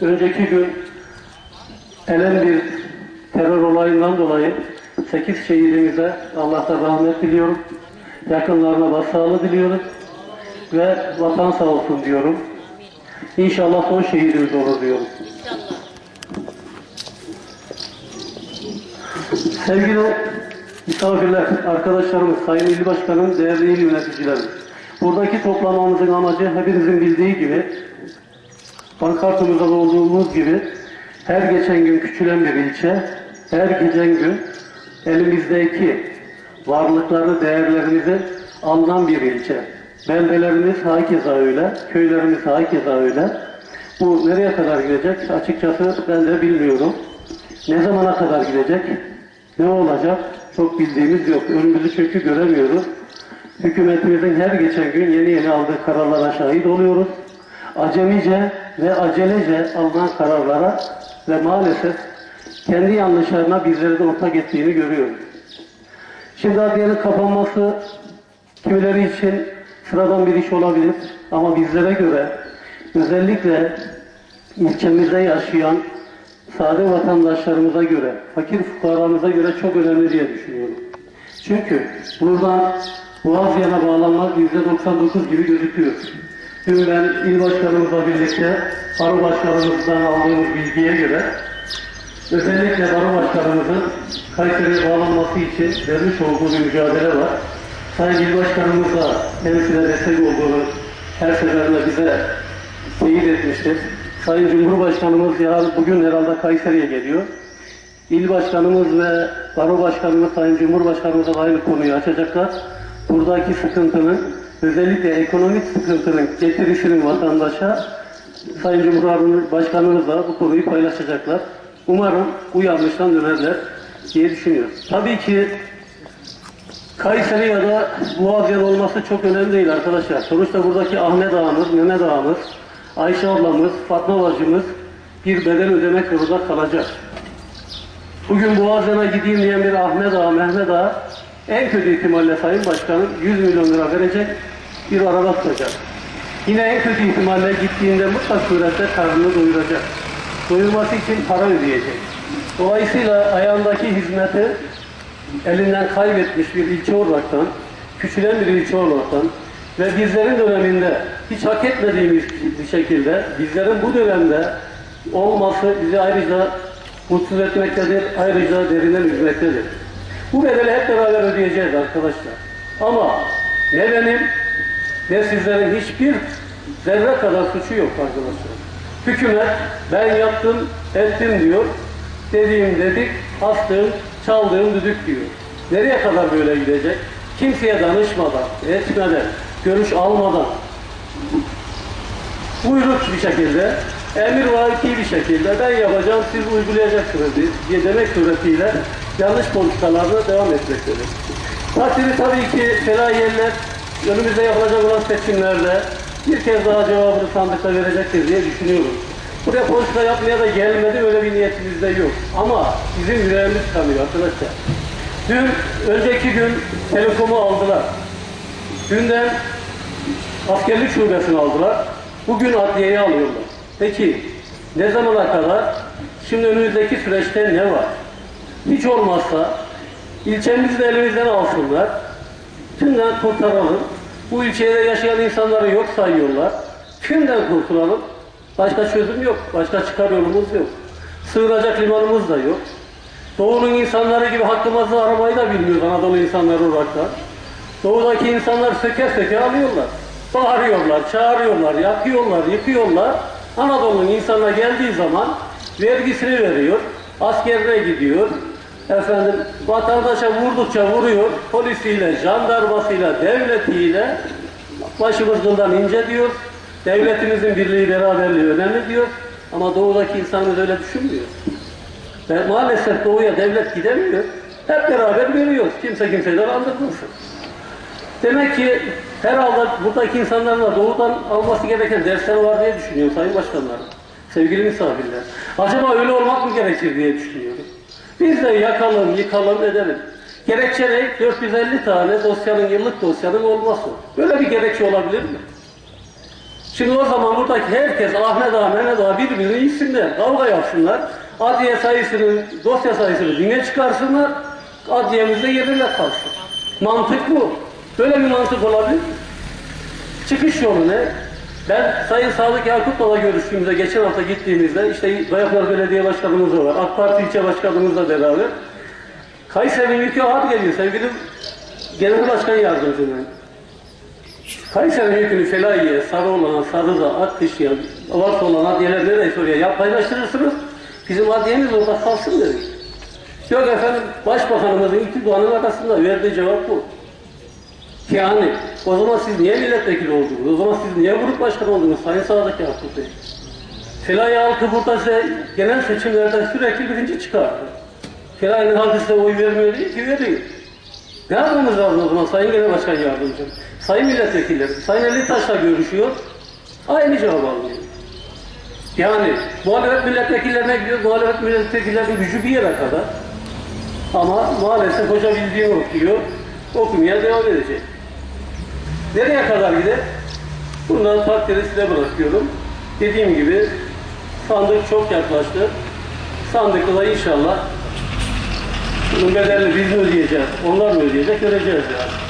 Önceki gün Elen bir terör olayından dolayı 8 şehidimize Allah'tan rahmet diliyorum. Yakınlarına başsağlığı diliyorum. Ve vatan sağ olsun diyorum. İnşallah son şehidimiz olur diyorum. Sevgili misafirler, arkadaşlarımız, Sayın İl Başkanım, değerli il yöneticilerimiz. Buradaki toplamamızın amacı hepinizin bildiği gibi pankartımızda da olduğumuz gibi her geçen gün küçülen bir ilçe, her geçen gün elimizdeki varlıkları, değerlerimizi alınan bir ilçe. Beldelerimiz hakeza öyle, köylerimiz hakeza öyle. Bu nereye kadar gidecek? Açıkçası ben de bilmiyorum. Ne zamana kadar gidecek? Ne olacak? Çok bildiğimiz yok. Önümüzü çünkü göremiyoruz. Hükümetimizin her geçen gün yeni yeni aldığı kararlara şahit oluyoruz. Acemice ve acelece alınan kararlara ve maalesef kendi yanlışlarına bizleri de ortak ettiğini görüyoruz. Şimdi adliyenin kapanması kimileri için sıradan bir iş olabilir ama bizlere göre özellikle ilçemizde yaşayan sade vatandaşlarımıza göre, fakir fukaramıza göre çok önemli diye düşünüyorum. Çünkü buradan Boğaziyan'a bağlanmak %99 gibi gözüküyor. Dün ben il başkanımızla birlikte baro başkanımızdan aldığımız bilgiye göre özellikle baro başkanımızın Kayseri'ye bağlanması için vermiş olduğu bir mücadele var. Sayın il başkanımız da kendisine destek olduğunu her seferinde bize teyit etmiştir. Sayın Cumhurbaşkanımız yarın bugün herhalde Kayseri'ye geliyor. İl başkanımız ve baro başkanımız Sayın Cumhurbaşkanımız da aynı konuyu açacaklar. Buradaki sıkıntının özellikle ekonomik sıkıntının getirisinin vatandaşa Sayın Cumhurbaşkanımız da bu konuyu paylaşacaklar. Umarım bu yanlıştan dönerler diye düşünüyorum. Tabii ki Kayseri ya da Boğaziyan olması çok önemli değil arkadaşlar. Sonuçta buradaki Ahmet ağamız, Mehmet ağamız, Ayşe ablamız, Fatma bacımız bir bedel ödemek zorunda kalacak. Bugün Boğaziyan'a gideyim diyen bir Ahmet ağa, Mehmet ağa en kötü ihtimalle Sayın Başkanım 100 milyon lira verecek, bir araba tutacak. Yine en kötü ihtimalle gittiğinde mutlak surette karnını doyuracak. Doyurması için para ödeyecek. Dolayısıyla ayağındaki hizmeti elinden kaybetmiş bir ilçe olaraktan, küçülen bir ilçe olaraktan ve bizlerin döneminde hiç hak etmediğimiz bir şekilde bizlerin bu dönemde olması bizi ayrıca mutsuz etmektedir, ayrıca derinden üzmektedir. Bu bedeli hep beraber ödeyeceğiz arkadaşlar. Ama ne benim ne sizlerin hiçbir zerre kadar suçu yok arkadaşlar. Hükümet ben yaptım, ettim diyor. Dediğim dedik, astığım, çaldığım düdük diyor. Nereye kadar böyle gidecek? Kimseye danışmadan, etmeden, görüş almadan, buyruk bir şekilde, emir vaki bir şekilde ben yapacağım, siz uygulayacaksınız diye demek suretiyle yanlış politikalarına devam etmektedir. Partili tabii ki felahiyeler önümüzde yapılacak olan seçimlerde bir kez daha cevabını sandıkta verecektir diye düşünüyorum. Buraya politika yapmaya da gelmedi, öyle bir niyetimiz de yok. Ama bizim yüreğimiz kanıyor arkadaşlar. Dün, önceki gün telekomu aldılar. Dünden askerlik şubesini aldılar. Bugün adliyeyi alıyorlar. Peki ne zamana kadar? Şimdi önümüzdeki süreçte ne var? Hiç olmazsa ilçemizi de elimizden alsınlar. Tümden kurtaralım. Bu ilçede yaşayan insanları yok sayıyorlar. Tümden kurtulalım. Başka çözüm yok. Başka çıkar yolumuz yok. Sığınacak limanımız da yok. Doğu'nun insanları gibi hakkımızı aramayı da bilmiyoruz Anadolu insanları olarak da. Doğudaki insanlar söke söke alıyorlar. Bağırıyorlar, çağırıyorlar, yakıyorlar, yıkıyorlar. Anadolu'nun insanına geldiği zaman vergisini veriyor, askerine gidiyor, efendim vatandaşa vurdukça vuruyor, polisiyle, jandarmasıyla, devletiyle başımızdan ince diyor. Devletimizin birliği, beraberliği önemli diyor. Ama doğudaki insanımız öyle düşünmüyor. Ve maalesef doğuya devlet gidemiyor. Hep beraber görüyoruz. Kimse kimseyi de kandırmasın. Demek ki herhalde buradaki insanların da doğudan alması gereken dersler var diye düşünüyorum Sayın Başkanlarım. Sevgili misafirler. Acaba öyle olmak mı gerekir diye düşünüyorum. Biz de yakalım, yıkalım, edelim. Gerekçe ne? 450 tane dosyanın, yıllık dosyanın olması. Böyle bir gerekçe olabilir mi? Şimdi o zaman buradaki herkes Ahmet Ağa, Mehmet Ağa birbirini içsinler, kavga yapsınlar. Adliye sayısını, dosya sayısını dine çıkarsınlar. Adliyemizde yerine kalsın. Mantık bu. Böyle bir mantık olabilir. Çıkış yolu ne? Ben Sayın Sadık Yakup'la görüştüğümüzde, geçen hafta gittiğimizde, işte Bayaplar Belediye Başkanımız da var, AK Parti ilçe başkanımızla beraber, Kayseri'nin yükü ağır geliyor sevgili Genel Başkan Yardımcım ben. Kayseri'nin yükünü Felahiye, Sarıoğlan'a, Sarıda, Akkışı'ya, varsa olan adliyeler nereyse oraya ya paylaştırırsınız, bizim adliyemiz orada kalsın dedik. Yok efendim, Başbakanımızın iki doğanın arasında verdiği cevap bu. Yani o zaman siz niye milletvekili oldunuz? O zaman siz niye grup başkanı oldunuz? Sayın Yakup Bey. Felahi halkı burada size genel seçimlerde sürekli birinci çıkardı. Felahi'nin halkı size oy vermiyor değil ki veriyor. Ne yapmamız lazım o zaman Sayın Genel Başkan Yardımcım? Sayın Milletvekilleri, Sayın Ali Taş'la görüşüyor. Aynı cevap alıyor. Yani muhalefet milletvekillerine gidiyor, muhalefet milletvekillerinin gücü bir yere kadar. Ama maalesef hoca bildiğini okuyor, okumaya devam edecek. Nereye kadar gider? Bundan takdiri size bırakıyorum. Dediğim gibi sandık çok yaklaştı. Sandıkta da inşallah bunun bedelini biz mi ödeyeceğiz, onlar mı ödeyecek göreceğiz yani.